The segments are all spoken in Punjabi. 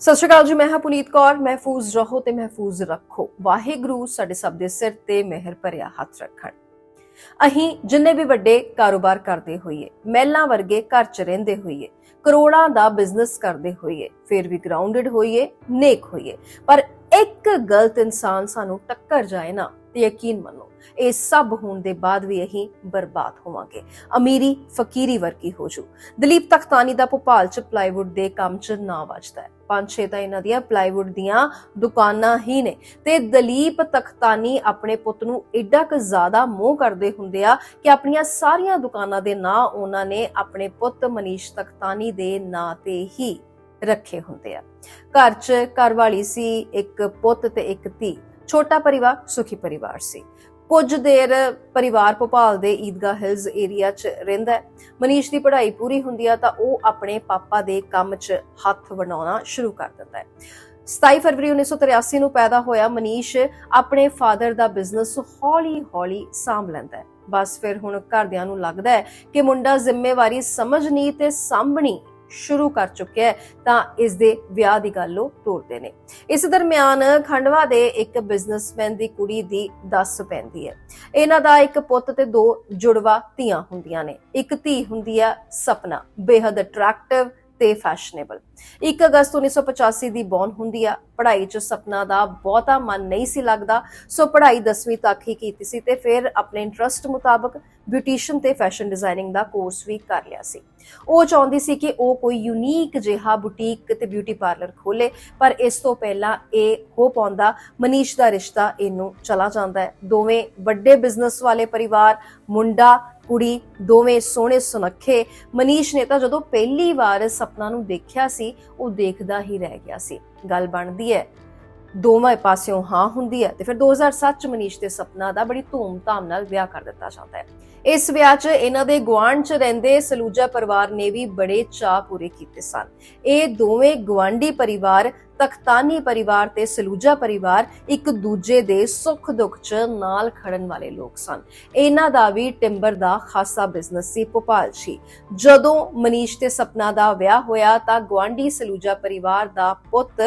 ਸਤਿ ਸ਼੍ਰੀ ਅਕਾਲ ਜੀ, ਮੈਂ ਹਾਂ ਪੁਨੀਤ ਕੌਰ, ਮਹਿਫੂਜ਼ ਰਹੋ ਤੇ ਮਹਿਫੂਜ਼ ਰੱਖੋ। ਵਾਹਿਗੁਰੂ ਸਾਡੇ ਸਭ ਦੇ ਸਿਰ ਤੇ ਮਿਹਰ ਭਰਿਆ ਹੱਥ ਰੱਖਣ। ਅਹੀਂ ਜਿੰਨੇ ਵੀ ਵੱਡੇ ਕਾਰੋਬਾਰ ਕਰਦੇ ਹੋਈਏ, ਮਹਿਲਾਂ ਵਰਗੇ ਘਰ ਚ ਰਹਿੰਦੇ ਹੋਈਏ, ਕਰੋੜਾਂ ਦਾ ਬਿਜ਼ਨਸ ਕਰਦੇ ਹੋਈਏ, ਫਿਰ ਵੀ ਗਰਾਊਂਡਡ ਹੋਈਏ, ਨੇਕ ਹੋਈਏ, ਪਰ ਇੱਕ ਗਲਤ ਇਨਸਾਨ ਸਾਨੂੰ ਟੱਕਰ ਜਾਏ ਨਾ, ਤੇ ਯਕੀਨ ਮੰਨੋ ਇਹ ਸਭ ਹੋਣ ਦੇ ਬਾਅਦ ਵੀ ਅਸੀਂ ਬਰਬਾਦ ਹੋਵਾਂਗੇ। ਅਮੀਰੀ ਫਕੀਰੀ ਵਰਗੀ ਹੋ ਜੂ ਦਲੀਪ ਤਖਤਾਨੀ ਦਾ ਭੋਪਾਲ ਚ ਪਲਾਈਵੁੱਡ ਦੇ ਕੰਮ ਚ ਨਾ ਵੱਜਦਾ ਹੈ। ਪੰਜ ਛੇ ਤਾਂ ਇਹਨਾਂ ਦੀਆਂ ਪਲਾਈਵੁੱਡ ਦੀਆਂ ਦੁਕਾਨਾਂ ਹੀ ਨੇ। ਤੇ ਦਲੀਪ ਤਖਤਾਨੀ ਆਪਣੇ ਪੁੱਤ ਨੂੰ ਐਡਾ ਕੁ ਜ਼ਿਆਦਾ ਮੋਹ ਕਰਦੇ ਹੁੰਦੇ ਆ ਕਿ ਆਪਣੀਆਂ ਸਾਰੀਆਂ ਦੁਕਾਨਾਂ ਦੇ ਨਾਂ ਉਹਨਾਂ ਨੇ ਆਪਣੇ ਪੁੱਤ ਮਨੀਸ਼ ਤਖਤਾਨੀ ਦੇ ਨਾਂ ਤੇ ਹੀ ਰੱਖੇ ਹੁੰਦੇ ਆ। ਘਰ 'ਚ ਘਰਵਾਲੀ ਸੀ, ਇੱਕ ਪੁੱਤ ਤੇ ਇੱਕ ਧੀ। ਛੋਟਾ ਪਰਿਵਾਰ, ਸੁਖੀ ਪਰਿਵਾਰ ਸੀ। ਕੁਝ ਦੇਰ ਪਰਿਵਾਰ ਭੋਪਾਲ ਦੇ ਈਦਗਾ ਹਿਲਸ ਏਰੀਆ 'ਚ ਰਹਿੰਦਾ ਹੈ। ਮਨੀਸ਼ ਦੀ ਪੜ੍ਹਾਈ ਪੂਰੀ ਹੁੰਦੀ ਆ ਤਾਂ ਉਹ ਆਪਣੇ ਪਾਪਾ ਦੇ ਕੰਮ 'ਚ ਹੱਥ ਵਡਾਉਣਾ ਸ਼ੁਰੂ ਕਰ ਦਿੰਦਾ ਹੈ। 27 ਫਰਵਰੀ 1983 ਨੂੰ ਪੈਦਾ ਹੋਇਆ ਮਨੀਸ਼ ਆਪਣੇ ਫਾਦਰ ਦਾ ਬਿਜ਼ਨਸ ਹੌਲੀ-ਹੌਲੀ ਸਾਂਭ ਲੈਂਦਾ ਹੈ। ਬਸ ਫਿਰ ਹੁਣ ਘਰਦਿਆਂ ਨੂੰ ਲੱਗਦਾ ਹੈ ਕਿ ਮੁੰਡਾ ਜ਼ਿੰਮੇਵਾਰੀ ਸਮਝਣੀ ਤੇ ਸਾਂਭਣੀ ਸ਼ੁਰੂ ਕਰ ਚੁੱਕਿਆ ਹੈ, ਤਾਂ ਇਸ ਦੇ ਵਿਆਹ ਦੀ ਗੱਲ ਉਹ ਤੋਰਦੇ ਨੇ। ਇਸ ਦਰਮਿਆਨ ਖੰਡਵਾ ਦੇ ਇੱਕ ਬਿਜ਼ਨਸਮੈਨ ਦੀ ਕੁੜੀ ਦੀ ਦੱਸ ਪੈਂਦੀ ਹੈ। ਇਹਨਾਂ ਦਾ ਇੱਕ ਪੁੱਤ ਤੇ ਦੋ ਜੁੜਵਾ ਧੀਆਂ ਹੁੰਦੀਆਂ ਨੇ। ਇੱਕ ਧੀ ਹੁੰਦੀ ਹੈ ਸਪਨਾ ਬੇहद ਅਟਰੈਕਟਿਵ ਤੇ ਫੈਸ਼ਨੇਬਲ 1 ਅਗਸਤ 1985 ਦੀ ਬੌਨ ਹੁੰਦੀ ਆ। ਪੜ੍ਹਾਈ 'ਚ ਸਪਨਾ ਦਾ ਬਹੁਤਾ ਮਨ ਨਹੀਂ ਸੀ ਲੱਗਦਾ। ਸੋ ਪੜ੍ਹਾਈ 10ਵੀਂ ਤੱਕ ਹੀ ਕੀਤੀ ਸੀ ਤੇ ਫਿਰ ਆਪਣੇ ਇੰਟਰਸਟ ਮੁਤਾਬਕ ਬਿਊਟੀਸ਼ੀਅਨ ਤੇ ਫੈਸ਼ਨ ਡਿਜ਼ਾਈਨਿੰਗ ਦਾ ਕੋਰਸ ਵੀ ਕਰ ਲਿਆ ਸੀ। ਉਹ ਚਾਹੁੰਦੀ ਸੀ ਕਿ ਉਹ ਕੋਈ ਯੂਨੀਕ ਜਿਹਾ ਬੁਟੀਕ ਤੇ ਬਿਊਟੀ ਪਾਰਲਰ ਖੋਲੇ, ਪਰ ਇਸ ਤੋਂ ਪਹਿਲਾਂ ਇਹ ਹੋ ਪਾਉਂਦਾ, ਮਨੀਸ਼ ਦਾ ਰਿਸ਼ਤਾ ਇਹਨੂੰ ਚਲਾ ਜਾਂਦਾ ਹੈ। ਦੋਵੇਂ ਵੱਡੇ ਬਿਜ਼ਨਸ ਵਾਲੇ ਪਰਿਵਾਰ, ਮੁੰਡਾ ਕੁੜੀ, ਦੋਵੇਂ ਸੋਹਣੇ ਸੁਨੱਖੇ। ਮਨੀਸ਼ ਨੇ ਤਾਂ ਜਦੋਂ ਪਹਿਲੀ ਵਾਰ ਸਪਨਾ ਨੂੰ ਦੇਖਿਆ ਸੀ, ਉਹ ਦੇਖਦਾ ਹੀ ਰਹਿ ਗਿਆ ਸੀ। ਗੱਲ ਬਣਦੀ ਹੈ, ਦੋਵਾਂ ਪਾਸਿਓਂ ਹਾਂ ਹੁੰਦੀ ਹੈ ਤੇ ਫਿਰ 2007 ਚ ਮਨੀਸ਼ ਤੇ ਸਪਨਾ ਦਾ ਬੜੀ ਧੂਮ-ਧਾਮ ਨਾਲ ਵਿਆਹ ਕਰ ਦਿੱਤਾ ਜਾਂਦਾ ਹੈ। ਇਸ ਵਿਆਹ 'ਚ ਇਹਨਾਂ ਦੇ ਗੁਆਂਢ 'ਚ ਰਹਿੰਦੇ ਸਲੂਜਾ ਪਰਿਵਾਰ ਨੇ ਵੀ ਬੜੇ ਚਾਅ ਪੂਰੇ ਕੀਤੇ ਸਨ। ਇਹ ਦੋਵੇਂ ਗਵਾਂਢੀ ਪਰਿਵਾਰ ਤਖਤਾਨੀ ਪਰਿਵਾਰ ਤੇ ਸਲੂਜਾ ਪਰਿਵਾਰ ਇੱਕ ਦੂਜੇ ਦੇ ਸੁੱਖ ਦੁੱਖ 'ਚ ਨਾਲ ਖੜਨ ਵਾਲੇ ਲੋਕ ਸਨ। ਇਹਨਾਂ ਦਾ ਵੀ ਟਿੰਬਰ ਦਾ ਖਾਸਾ ਬਿਜ਼ਨਸ ਸੀ, ਭੋਪਾਲ 'ਚ ਜਦੋਂ ਮਨੀਸ਼ ਤੇ ਸਪਨਾ ਦਾ ਵਿਆਹ ਹੋਇਆ ਤਾਂ ਗਵਾਂਢੀ ਸਲੂਜਾ ਪਰਿਵਾਰ ਦਾ ਪੁੱਤ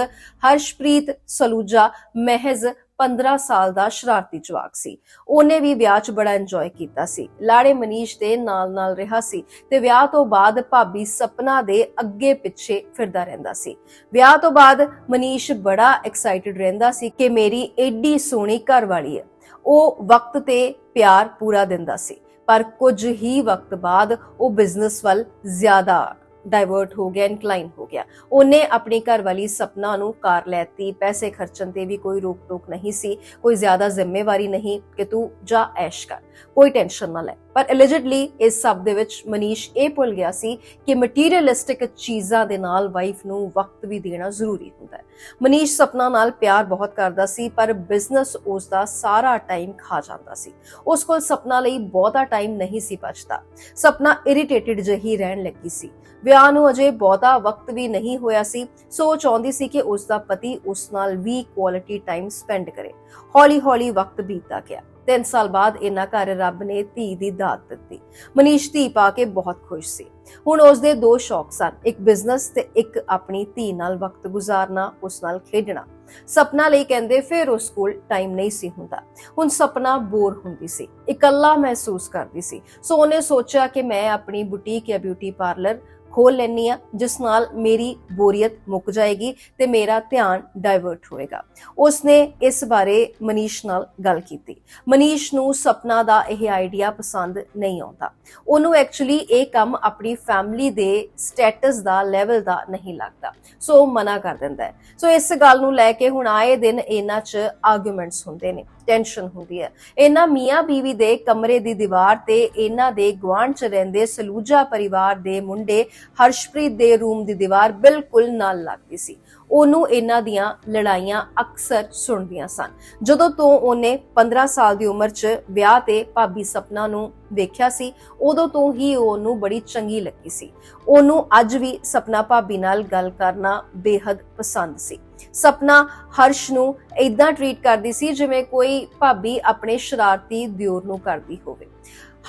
ਹਰਸ਼ਪ੍ਰੀਤ ਸਲੂਜਾ ਮਹਿਜ਼ 15 ਸਾਲ ਦਾ ਸ਼ਰਾਰਤੀ ਜਵਾਕ ਸੀ। ਉਹਨੇ ਵੀ ਵਿਆਹ 'ਚ ਬੜਾ ਇੰਜੋਏ ਕੀਤਾ ਸੀ। ਲਾੜੇ ਮਨੀਸ਼ ਦੇ ਨਾਲ-ਨਾਲ ਰਿਹਾ ਸੀ ਤੇ ਵਿਆਹ ਤੋਂ ਬਾਅਦ ਭਾਬੀ ਸਪਨਾ ਦੇ ਅੱਗੇ ਪਿੱਛੇ ਫਿਰਦਾ ਰਹਿੰਦਾ ਸੀ। ਵਿਆਹ ਤੋਂ ਬਾਅਦ ਮਨੀਸ਼ ਬੜਾ ਐਕਸਾਈਟਿਡ ਰਹਿੰਦਾ ਸੀ ਕਿ ਮੇਰੀ ਏਡੀ ਸੋਹਣੀ ਘਰਵਾਲੀ ਹੈ। ਉਹ ਵਕਤ ਤੇ ਪਿਆਰ ਪੂਰਾ ਦਿੰਦਾ ਸੀ। ਪਰ ਕੁਝ ਹੀ ਵਕਤ ਬਾਅਦ ਉਹ ਬਿਜ਼ਨਸ ਵੱਲ ਜ਼ਿਆਦਾ ਡਾਇਵਰਟ ਹੋ ਗਿਆ ਇਨਕਲਾਈਨ ਹੋ ਗਿਆ। ਉਹਨੇ ਆਪਣੀ ਘਰ ਵਾਲੀ ਸਪਨਾ ਨੂੰ ਕਾਰ ਲੈਤੀ ਪੈਸੇ ਖਰਚਣ ਤੇ ਵੀ ਕੋਈ ਰੋਕ ਟੋਕ ਨਹੀਂ ਸੀ, ਕੋਈ ਜ਼ਿਆਦਾ ਜ਼ਿੰਮੇਵਾਰੀ ਨਹੀਂ ਕਿ ਤੂੰ ਜਾ ਐਸ਼ ਕਰ, ਕੋਈ ਟੈਨਸ਼ਨ ਨਾ ਲੈ। ਪਰ ਐਲਿਜਿਡਲੀ ਇਸ ਸਭ ਦੇ ਵਿੱਚ ਮਨੀਸ਼ ਇਹ ਭੁੱਲ ਗਿਆ ਸੀ ਕਿ ਮਟੀਰੀਅਲਿਸਟਿਕ ਚੀਜ਼ਾਂ ਦੇ ਨਾਲ ਵਾਈਫ ਨੂੰ ਵਕਤ ਵੀ ਦੇਣਾ ਜ਼ਰੂਰੀ ਹੁੰਦਾ ਹੈ। ਮਨੀਸ਼ ਸਪਨਾ ਨਾਲ ਪਿਆਰ ਬਹੁਤ ਕਰਦਾ ਸੀ, ਪਰ ਬਿਜ਼ਨਸ ਉਸ ਦਾ ਸਾਰਾ ਟਾਈਮ ਖਾ ਜਾਂਦਾ ਸੀ। ਉਸ ਕੋਲ ਸਪਨਾ ਲਈ ਬਹੁਤਾ ਟਾਈਮ ਨਹੀਂ ਸੀ ਬਚਦਾ। ਸਪਨਾ ਇਰੀਟੇਟਿਡ ਜਿਹੀ ਰਹਿਣ ਲੱਗੀ ਸੀ। ਵਿਆਹ ਨੂੰ ਅਜੇ ਬਹੁਤਾ ਵਕਤ ਵੀ ਨਹੀਂ ਹੋਇਆ ਸੀ। ਸੋ ਉਹ ਚਾਹੁੰਦੀ ਸੀ ਕਿ ਉਸ ਦਾ ਪਤੀ ਉਸ ਨਾਲ ਵੀ ਕੁਆਲਿਟੀ ਟਾਈਮ ਸਪੈਂਡ ਕਰੇ। ਹੌਲੀ-ਹੌਲੀ ਵਕਤ ਬੀਤਦਾ ਗਿਆ। 3 ਸਾਲ ਬਾਅਦ ਇਹਨਾਂ ਘਰ ਰੱਬ ਨੇ ਧੀ ਦੀ ਦਾਤ ਦਿੱਤੀ। ਮਨੀਸ਼ ਧੀ ਪਾ ਕੇ ਬਹੁਤ ਖੁਸ਼ ਸੀ। ਹੁਣ ਉਸ ਦੇ ਦੋ ਸ਼ੌਕ ਸਨ, ਇੱਕ ਬਿਜ਼ਨਸ ਤੇ ਇੱਕ ਆਪਣੀ ਧੀ ਨਾਲ ਵਕਤ ਗੁਜ਼ਾਰਨਾ, ਉਸ ਨਾਲ ਖੇਡਣਾ। ਸਪਨਾ ਲਈ ਕਹਿੰਦੇ ਫਿਰ ਉਸ ਕੋਲ ਟਾਈਮ ਨਹੀਂ ਸੀ ਹੁੰਦਾ। ਹੁਣ ਸਪਨਾ ਬੋਰ ਹੁੰਦੀ ਸੀ, ਇਕੱਲਾ ਮਹਿਸੂਸ ਕਰਦੀ ਸੀ। ਸੋ ਉਹਨੇ ਸੋਚਿਆ ਕਿ ਮੈਂ ਆਪਣੀ ਬੁਟੀਕ ਜਾਂ ਬਿਊਟੀ ਪਾਰਲਰ ਖੋਲ ਲੈਣੀ ਆ ਜਿਸ ਨਾਲ ਮੇਰੀ ਬੋਰੀਅਤ ਮੁੱਕ ਜਾਏਗੀ ਤੇ ਮੇਰਾ ਧਿਆਨ ਡਾਇਵਰਟ ਹੋਏਗਾ। ਉਸਨੇ ਇਸ ਬਾਰੇ ਮਨੀਸ਼ ਨਾਲ ਗੱਲ ਕੀਤੀ। ਮਨੀਸ਼ ਨੂੰ ਸਪਨਾ ਦਾ ਇਹ ਆਈਡੀਆ ਪਸੰਦ ਨਹੀਂ ਆਉਂਦਾ। ਉਹਨੂੰ ਐਕਚੁਅਲੀ ਇਹ ਕੰਮ ਆਪਣੀ ਫੈਮਿਲੀ ਦੇ ਸਟੇਟਸ ਦਾ ਲੈਵਲ ਦਾ ਨਹੀਂ ਲੱਗਦਾ। ਸੋ ਉਹ ਮਨਾ ਕਰ ਦਿੰਦਾ ਹੈ। ਸੋ ਇਸ ਗੱਲ ਨੂੰ ਲੈ ਕੇ ਹੁਣ ਆਏ ਦਿਨ ਇਹਨਾਂ 'ਚ ਆਰਗੂਮੈਂਟਸ ਹੁੰਦੇ ਨੇ। ਟੈਨਸ਼ਨ ਹੁੰਦੀ ਹੈ। ਇਹਨਾਂ ਮੀਆਂ ਬੀਵੀ ਦੇ ਕਮਰੇ ਦੀ ਦੀਵਾਰ ਤੇ ਇਹਨਾਂ ਦੇ ਗੁਆਂਢ 'ਚ ਰਹਿੰਦੇ ਸਲੂਜਾ ਪਰਿਵਾਰ ਦੇ ਮੁੰਡੇ ਹਰਸ਼ਪ੍ਰੀਤ ਦੇ ਰੂਮ ਦੀ ਦੀਵਾਰ ਬਿਲਕੁਲ ਨਾਲ ਲੱਗਦੀ ਸੀ। ਉਹਨੂੰ ਇਹਨਾਂ ਦੀਆਂ ਲੜਾਈਆਂ ਅਕਸਰ ਸੁਣਦੀਆਂ ਸਨ। ਜਦੋਂ ਤੋਂ ਉਹਨੇ 15 ਸਾਲ ਦੀ ਉਮਰ 'ਚ ਵਿਆਹ ਤੇ ਭਾਬੀ ਸਪਨਾ ਨੂੰ ਵੇਖਿਆ ਸੀ, ਉਦੋਂ ਤੋਂ ਹੀ ਉਹਨੂੰ ਬੜੀ ਚੰਗੀ ਲੱਗੀ ਸੀ। ਉਹਨੂੰ ਅੱਜ ਵੀ ਸਪਨਾ ਭਾਬੀ ਨਾਲ ਗੱਲ ਕਰਨਾ ਬੇहद ਪਸੰਦ ਸੀ। ਸਪਨਾ ਹਰਸ਼ ਨੂੰ ਇਦਾਂ ਟਰੀਟ ਕਰਦੀ ਸੀ ਜਿਵੇਂ ਕੋਈ ਭਾਬੀ ਆਪਣੇ ਸ਼ਰਾਰਤੀ ਦਿਓਰ ਨੂੰ ਕਰਦੀ ਹੋਵੇ।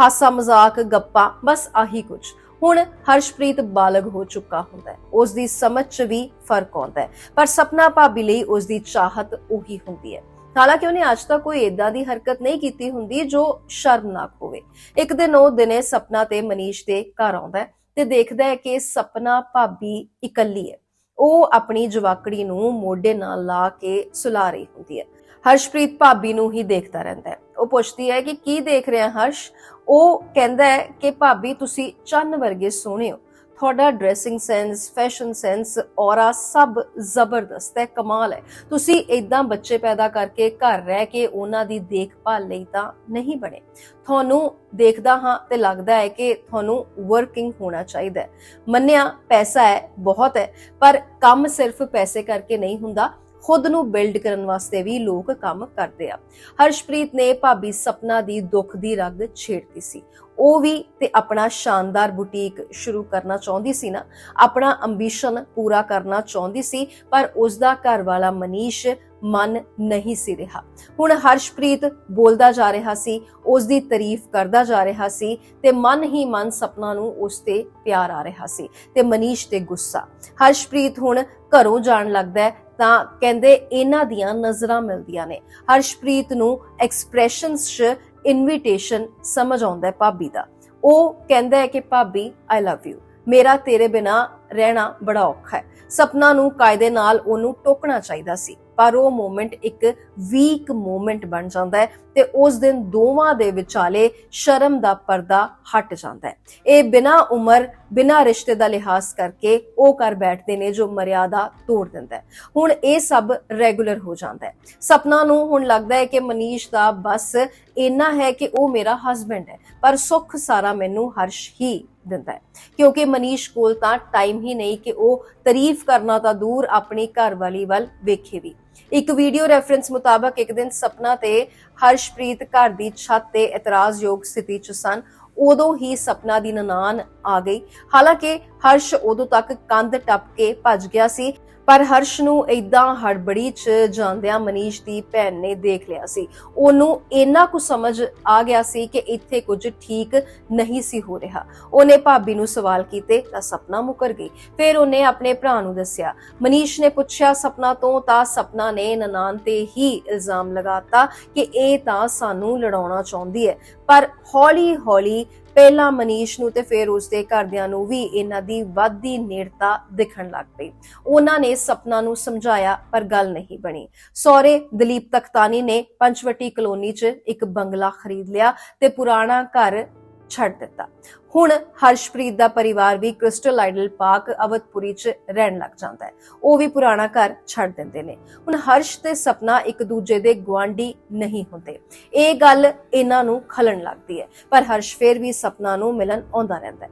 ਹਾਸਾ ਮਜ਼ਾਕ, ਗੱਪਾਂ, ਬਸ ਆਹੀ ਕੁਝ। ਹੁਣ ਹਰਸ਼ਪ੍ਰੀਤ ਬਾਲਗ ਹੋ ਚੁੱਕਾ ਹੁੰਦਾ ਹੈ। ਉਸ ਦੀ ਸਮਝ 'ਚ ਵੀ ਫ਼ਰਕ ਆਉਂਦਾ ਹੈ। ਪਰ ਸਪਨਾ ਭਾਬੀ ਲਈ ਉਸ ਦੀ ਚਾਹਤ ਉਹੀ ਹੁੰਦੀ ਹੈ। ਹਾਲਾਂਕਿ ਉਹਨੇ ਅੱਜ ਤੱਕ ਕੋਈ ਏਦਾਂ ਦੀ ਹਰਕਤ ਨਹੀਂ ਕੀਤੀ ਹੁੰਦੀ ਜੋ ਸ਼ਰਮਨਾਕ ਹੋਵੇ। ਇੱਕ ਦਿਨ ਉਹ ਦਿਨੇ ਸਪਨਾ ਤੇ ਮਨੀਸ਼ ਦੇ ਘਰ ਆਉਂਦਾ ਹੈ ਤੇ ਦੇਖਦਾ ਹੈ ਕਿ ਸਪਨਾ ਭਾਬੀ ਇਕੱਲੀ ਹੈ। ਉਹ ਆਪਣੀ ਜਵਾਕੜੀ ਨੂੰ ਮੋਢੇ ਨਾਲ ਲਾ ਕੇ ਸੁਲਾ ਰਹੀ ਹੁੰਦੀ ਹੈ। ਹਰਸ਼ਪ੍ਰੀਤ ਭਾਬੀ ਨੂੰ ਹੀ ਦੇਖਦਾ ਰਹਿੰਦਾ ਹੈ। ਉਹ ਪੁੱਛਦੀ ਹੈ ਕਿ ਕੀ ਦੇਖ ਰਿਹਾ ਹਰਸ਼? ਉਹ ਕਹਿੰਦਾ ਹੈ ਕਿ ਭਾਬੀ, ਤੁਸੀਂ ਚੰਨ ਵਰਗੇ ਸੋਹਣੇ ਹੋ। ਤੁਹਾਡਾ dressing sense fashion sense aura ਸਭ ਜ਼ਬਰਦਸਤ ਹੈ, ਕਮਾਲ ਹੈ। ਤੁਸੀਂ ਇਦਾਂ ਬੱਚੇ ਪੈਦਾ ਕਰਕੇ ਘਰ ਰਹਿ ਕੇ ਉਹਨਾਂ ਦੀ ਦੇਖਭਾਲ ਲਈ ਤਾਂ ਨਹੀਂ ਬਣੇ। ਤੁਹਾਨੂੰ ਦੇਖਦਾ ਹਾਂ ਤੇ ਲੱਗਦਾ ਹੈ ਕਿ ਤੁਹਾਨੂੰ ਵਰਕਿੰਗ ਹੋਣਾ ਚਾਹੀਦਾ ਹੈ। ਮੰਨਿਆ ਪੈਸਾ ਹੈ, ਬਹੁਤ ਹੈ, ਪਰ ਕੰਮ ਸਿਰਫ ਪੈਸੇ ਕਰਕੇ ਨਹੀਂ ਹੁੰਦਾ। ਖੁਦ ਨੂੰ ਬਿਲਡ ਕਰਨ ਵਾਸਤੇ ਵੀ ਲੋਕ ਕੰਮ ਕਰਦੇ ਆ। ਹਰਸ਼ਪ੍ਰੀਤ ਨੇ ਭਾਬੀ ਸਪਨਾ ਦੀ ਦੁੱਖ ਦੀ ਰਗ ਛੇੜਤੀ ਸੀ। ਉਹ ਵੀ ਤੇ ਆਪਣਾ ਸ਼ਾਨਦਾਰ ਬੁਟੀਕ ਸ਼ੁਰੂ ਕਰਨਾ ਚਾਹੁੰਦੀ ਸੀ ਨਾ, ਆਪਣਾ ਅੰਬੀਸ਼ਨ ਪੂਰਾ ਕਰਨਾ ਚਾਹੁੰਦੀ ਸੀ, ਪਰ ਉਸ ਦਾ ਘਰ ਵਾਲਾ ਮਨੀਸ਼ ਮਨ ਨਹੀਂ ਸੀ ਰਿਹਾ। ਹੁਣ ਹਰਸ਼ਪ੍ਰੀਤ ਬੋਲਦਾ ਜਾ ਰਿਹਾ ਸੀ ਉਸ ਦੀ ਤਾਰੀਫ ਕਰਦਾ ਜਾ ਰਿਹਾ ਸੀ ਤੇ ਮਨ ਹੀ ਮਨ ਸਪਨਾ ਨੂੰ ਉਸ ਤੇ ਪਿਆਰ ਆ ਰਿਹਾ ਸੀ ਤੇ ਮਨੀਸ਼ ਤੇ ਗੁੱਸਾ। ਹਰਸ਼ਪ੍ਰੀਤ ਹੁਣ ਘਰੋਂ ਜਾਣ ਲੱਗਦਾ ਹੈ ਤਾਂ ਕਹਿੰਦੇ ਇਹਨਾਂ ਦੀਆਂ ਨਜ਼ਰਾਂ ਮਿਲਦੀਆਂ ਨੇ। ਹਰਸ਼ਪ੍ਰੀਤ ਨੂੰ ਐਕਸਪ੍ਰੈਸ਼ਨਸ 'ਚ ਇਨਵੀਟੇਸ਼ਨ ਸਮਝ ਆਉਂਦਾ ਭਾਬੀ ਦਾ। ਉਹ ਕਹਿੰਦਾ ਹੈ ਕਿ, ਭਾਬੀ ਆਈ ਲਵ ਯੂ ਮੇਰਾ ਤੇਰੇ ਬਿਨਾ ਰਹਿਣਾ ਬੜਾ ਔਖਾ ਹੈ। ਸਪਨਾ ਨੂੰ ਕਾਇਦੇ ਨਾਲ ਉਹਨੂੰ ਟੋਕਣਾ ਚਾਹੀਦਾ ਸੀ। ਪਰ ਉਹ ਮੂਮੈਂਟ ਇੱਕ ਵੀਕ ਮੂਮੈਂਟ ਬਣ ਜਾਂਦਾ ਹੈ ਤੇ ਉਸ ਦਿਨ ਦੋਵਾਂ ਦੇ ਵਿਚਾਲੇ ਸ਼ਰਮ ਦਾ ਪਰਦਾ ਹਟ ਜਾਂਦਾ ਹੈ। ਇਹ ਬਿਨਾ ਉਮਰ, ਬਿਨਾ ਰਿਸ਼ਤੇ ਦਾ ਲਿਹਾਜ਼ ਕਰਕੇ ਉਹ ਕਰ ਬੈਠਦੇ ਨੇ ਜੋ ਮਰਿਆਦਾ ਤੋੜ ਦਿੰਦਾ ਹੈ। ਹੁਣ ਇਹ ਸਭ ਰੈਗੂਲਰ ਹੋ ਜਾਂਦਾ ਹੈ। ਸਪਨਾ ਨੂੰ ਹੁਣ ਲੱਗਦਾ ਹੈ ਕਿ ਮਨੀਸ਼ ਦਾ ਬਸ ਇੰਨਾ ਹੈ ਕਿ ਉਹ ਮੇਰਾ ਹਸਬੈਂਡ ਹੈ। ਪਰ ਸੁੱਖ ਸਾਰਾ ਮੈਨੂੰ ਹਰਸ਼ ਹੀ ਦਿੰਦਾ ਹੈ। ਕਿਉਂਕਿ ਮਨੀਸ਼ ਕੋਲ ਤਾਂ ਟਾਈਮ ਹੀ ਨਹੀਂ ਕਿ ਉਹ ਤਾਰੀਫ ਕਰਨਾ ਤਾਂ ਦੂਰ ਆਪਣੀ ਘਰਵਾਲੀ ਵੱਲ ਵੇਖੇ ਵੀ। ਇੱਕ ਵੀਡੀਓ ਰੈਫਰੈਂਸ ਮੁਤਾਬਕ ਇੱਕ ਦਿਨ ਸਪਨਾ ਤੇ ਹਰਸ਼ਪ੍ਰੀਤ ਘਰ ਦੀ ਛੱਤ ਤੇ ਇਤਰਾਜ਼ਯੋਗ ਸਥਿਤੀ 'ਚ ਸਨ। ਉਦੋਂ ਹੀ ਸਪਨਾ ਦੀ ਨਨਾਨ ਆ ਗਈ। ਹਾਲਾਂਕਿ ਹਰਸ਼ ਉਦੋਂ ਤੱਕ ਕੰਧ ਟੱਪ ਕੇ ਭੱਜ ਗਿਆ ਸੀ। ਪਰ ਹਰਸ਼ ਨੂੰ ਇਦਾਂ ਹੜਬੜੀ 'ਚ ਜਾਂਦਿਆਂ ਮਨੀਸ਼ ਦੀ ਭੈਣ ਨੇ ਦੇਖ ਲਿਆ ਸੀ। ਉਹਨੂੰ ਇੰਨਾ ਕੁ ਸਮਝ ਆ ਗਿਆ ਸੀ ਕਿ ਇੱਥੇ ਕੁਝ ਠੀਕ ਨਹੀਂ ਸੀ ਹੋ ਰਿਹਾ। ਉਹਨੇ ਭਾਬੀ ਨੂੰ ਸਵਾਲ ਕੀਤੇ ਤਾਂ ਸਪਨਾ ਮੁਕਰ ਗਈ। ਫਿਰ ਉਹਨੇ ਆਪਣੇ ਭਰਾ ਨੂੰ ਦੱਸਿਆ, ਮਨੀਸ਼ ਨੇ ਪੁੱਛਿਆ ਸਪਨਾ ਤੋਂ ਤਾਂ ਸਪਨਾ ਨੇ ਨਨਾਨ ਤੇ ਹੀ ਇਲਜ਼ਾਮ ਲਗਾਤਾ ਕਿ ਇਹ ਤਾਂ ਸਾਨੂੰ ਲੜਾਉਣਾ ਚਾਹੁੰਦੀ ਹੈ। ਪਰ ਹੌਲੀ ਹੌਲੀ ਪਹਿਲਾਂ ਮਨੀਸ਼ ਨੂੰ ਤੇ ਫਿਰ ਉਸਦੇ ਘਰਦਿਆਂ ਨੂੰ ਵੀ ਇਹਨਾਂ ਦੀ ਵੱਧਦੀ ਨੇੜਤਾ ਦਿਖਣ ਲੱਗ ਪਈ। ਉਹਨਾਂ ਨੇ ਸਪਨਾ ਨੂੰ ਸਮਝਾਇਆ, ਪਰ ਗੱਲ ਨਹੀਂ ਬਣੀ। ਸੌਰੇ ਦਲੀਪ ਤਖਤਾਨੀ ਨੇ ਪੰਚਵਟੀ ਕਲੋਨੀ 'ਚ ਇੱਕ ਬੰਗਲਾ ਖਰੀਦ ਲਿਆ ਤੇ ਪੁਰਾਣਾ ਘਰ ਛੱਡ ਦਿੱਤਾ। ਹੁਣ ਹਰਸ਼ਪ੍ਰੀਤ ਦਾ ਪਰਿਵਾਰ ਵੀ ਕ੍ਰਿਸਟਲ ਆਈਡਲ ਪਾਰਕ ਅਵਧਪੁਰੀ 'ਚ ਰਹਿਣ ਲੱਗ ਜਾਂਦਾ ਹੈ। ਉਹ ਵੀ ਪੁਰਾਣਾ ਘਰ ਛੱਡ ਦਿੰਦੇ ਨੇ। ਹੁਣ ਹਰਸ਼ ਤੇ ਸਪਨਾ ਇੱਕ ਦੂਜੇ ਦੇ ਗੁਆਂਢੀ ਨਹੀਂ ਹੁੰਦੇ। ਇਹ ਗੱਲ ਇਹਨਾਂ ਨੂੰ ਖਲਣ ਲੱਗਦੀ ਹੈ। ਪਰ ਹਰਸ਼ ਫੇਰ ਵੀ ਸਪਨਾ ਨੂੰ ਮਿਲਣ ਆਉਂਦਾ ਰਹਿੰਦਾ ਹੈ।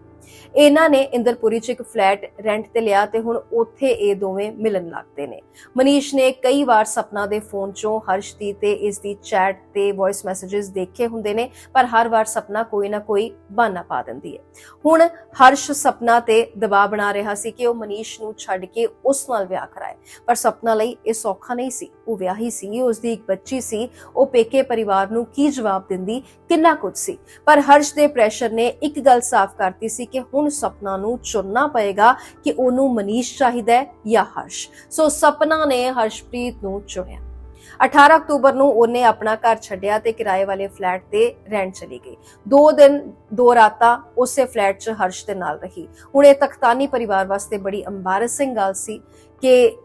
ਇਹਨਾਂ ਨੇ ਇੰਦਰਪੁਰੀ 'ਚ ਇੱਕ ਫਲੈਟ ਰੈਂਟ ਤੇ ਲਿਆ ਤੇ ਹੁਣ ਉੱਥੇ ਇਹ ਦੋਵੇਂ ਮਿਲਣ ਲੱਗਦੇ ਨੇ। ਮਨੀਸ਼ ਨੇ ਕਈ ਵਾਰ ਸਪਨਾ ਦੇ ਫੋਨ 'ਚੋਂ ਹਰਸ਼ ਦੀ ਤੇ ਇਸ ਦੀ ਚੈਟ ਤੇ ਵੌਇਸ ਮੈਸੇजेस ਦੇਖੇ ਹੁੰਦੇ ਨੇ, ਪਰ ਹਰ ਵਾਰ ਸਪਨਾ ਕੋਈ ਨਾ ਕੋਈ ਬਹਾਨਾ ਪਾ ਦਿੰਦੀ ਹੈ। ਹੁਣ ਹਰਸ਼ ਸਪਨਾ ਤੇ ਦਬਾਅ ਬਣਾ ਰਿਹਾ ਸੀ ਕਿ ਉਹ ਮਨੀਸ਼ ਨੂੰ ਛੱਡ ਕੇ ਉਸ ਨਾਲ ਵਿਆਹ ਕਰਾਏ, ਪਰ ਸਪਨਾ ਲਈ ਇਹ ਸੌਖਾ ਨਹੀਂ ਸੀ। ਉਹ ਵਿਆਹੀ ਸੀ, ਉਸ ਦੀ ਇੱਕ ਬੱਚੀ ਸੀ, ਉਹ ਪੇਕੇ ਪਰਿਵਾਰ ਨੂੰ ਕੀ ਜਵਾਬ ਦਿੰਦੀ, ਕਿੰਨਾ ਕੁਝ ਸੀ। ਪਰ ਹਰਸ਼ ਦੇ ਪ੍ਰੈਸ਼ਰ ਨੇ ਇੱਕ ਗੱਲ ਸਾਫ਼ ਕਰਤੀ ਸੀ ਕਿ ਹੁਣ ਸਪਨਾ ਨੂੰ ਚੁਣਨਾ ਪਏਗਾ ਕਿ ਉਹਨੂੰ ਮਨੀਸ਼ ਚਾਹੀਦਾ ਹੈ ਜਾਂ ਹਰਸ਼। ਸੋ ਸਪਨਾ ਨੇ ਹਰਸ਼ਪ੍ਰੀਤ ਨੂੰ ਚੁਣਿਆ। 18 ਅਕਤੂਬਰ ਨੂੰ ਉਹਨੇ ਆਪਣਾ ਘਰ ਛੱਡਿਆ ਤੇ ਕਿਰਾਏ ਵਾਲੇ ਫਲੈਟ ਤੇ ਰਹਿਣ ਚਲੀ ਗਈ। ਦੋ ਦਿਨ, ਦੋ ਰਾਤਾਂ ਉਸੇ ਫਲੈਟ 'ਚ ਹਰਸ਼ ਦੇ ਨਾਲ ਰਹੀ। ਹੁਣ ਇਹ ਤਖਤਾਨੀ ਪਰਿਵਾਰ ਵਾਸਤੇ ਬੜੀ ਅੰਬਾਰਸਿੰਗ ਗੱਲ ਸੀ ਕਿ